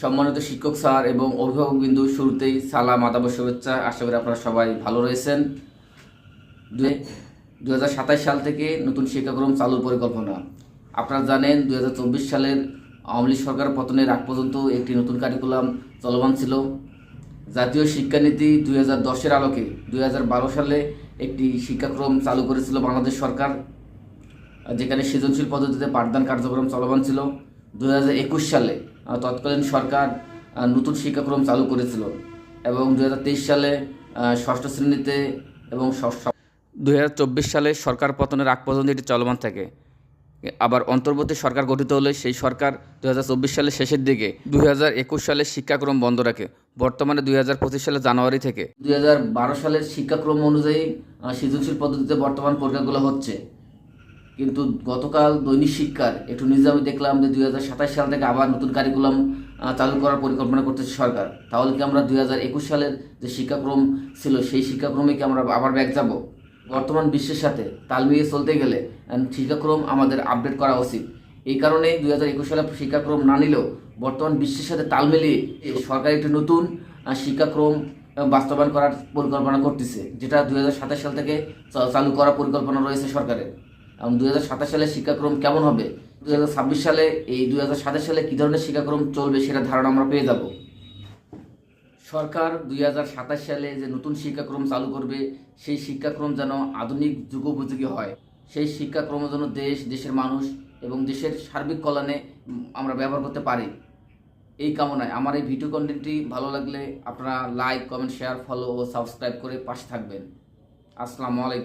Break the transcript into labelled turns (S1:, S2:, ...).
S1: সম্মানিত শিক্ষক স্যার এবং অভিভাবক বিন্দু শুরুতেই সালাম, আদাব শুভেচ্ছা। আশা করি আপনারা সবাই ভালো রয়েছেন। দু হাজার সাতাশ সাল থেকে নতুন শিক্ষাক্রম চালুর পরিকল্পনা। আপনারা জানেন দু হাজার চব্বিশ সালের আওয়ামী সরকার পতনের আগ পর্যন্ত একটি নতুন কারিকুলাম চলমান ছিল। জাতীয় শিক্ষানীতি দুই হাজার দশের আলোকে দুই হাজার বারো সালে একটি শিক্ষাক্রম চালু করেছিল বাংলাদেশ সরকার, যেখানে সৃজনশীল পদ্ধতিতে পাঠদান কার্যক্রম চলমান ছিল। দু সালে তৎকালীন সরকার নতুন শিক্ষাক্রম চালু করেছিল এবং দুহাজার তেইশ সালে ষষ্ঠ শ্রেণীতে এবং দু হাজার চব্বিশ সালে সরকার পতনের আগ পর্যন্ত এটি চলমান থাকে। আবার অন্তর্বর্তী সরকার গঠিত হলে সেই সরকার দু হাজার চব্বিশ সালের শেষের দিকে দুই সালের শিক্ষাক্রম বন্ধ রাখে। বর্তমানে দুই হাজার পঁচিশ সালে জানুয়ারি থেকে। দুই হাজার বারো সালের শিক্ষাক্রম অনুযায়ী সৃজনশীল পদ্ধতিতে বর্তমান পরীক্ষাগুলো হচ্ছে। কিন্তু গতকাল দৈনিক শিক্ষার একটু নিউজে আমি দেখলাম যে দুই হাজার সাতাশ সাল থেকে আবার নতুন কারিকুলাম চালু করার পরিকল্পনা করতেছে সরকার। তাহলে কি আমরা দুই হাজার একুশ সালের যে শিক্ষাক্রম ছিল, সেই শিক্ষাক্রমে কি আমরা আবার ব্যাক যাব? বর্তমান বিশ্বের সাথে তাল মিলিয়ে চলতে গেলে শিক্ষাক্রম আমাদের আপডেট করা উচিত। এই কারণে দুই সালে শিক্ষাক্রম না নিলেও বর্তমান বিশ্বের সাথে তাল মিলিয়ে সরকার একটি নতুন শিক্ষাক্রম বাস্তবায়ন করার পরিকল্পনা করতেছে, যেটা দুই হাজার সাতাশ সাল থেকে চালু করার পরিকল্পনা রয়েছে সরকারের। এবং দুই হাজার সাতাশ সালে শিক্ষাক্রম কেমন হবে? দু হাজার ছাব্বিশ সালে এই দুই হাজার সাতাশ সালে কী ধরনের শিক্ষাক্রম চলবে সেটা ধারণা আমরা পেয়ে যাব। সরকার দুই হাজার সাতাশ সালে যে নতুন শিক্ষাক্রম চালু করবে, সেই শিক্ষাক্রম যেন আধুনিক যুগোপযোগী হয়। সেই শিক্ষাক্রম যেন দেশ, দেশের মানুষ এবং দেশের সার্বিক কল্যাণে আমরা ব্যবহার করতে পারি। এই কামনায় আমার এই ভিডিও কন্টেন্টটি ভালো লাগলে আপনারা লাইক কমেন্ট শেয়ার ফলো ও সাবস্ক্রাইব করে পাশে থাকবেন। আসসালামু আলাইকুম।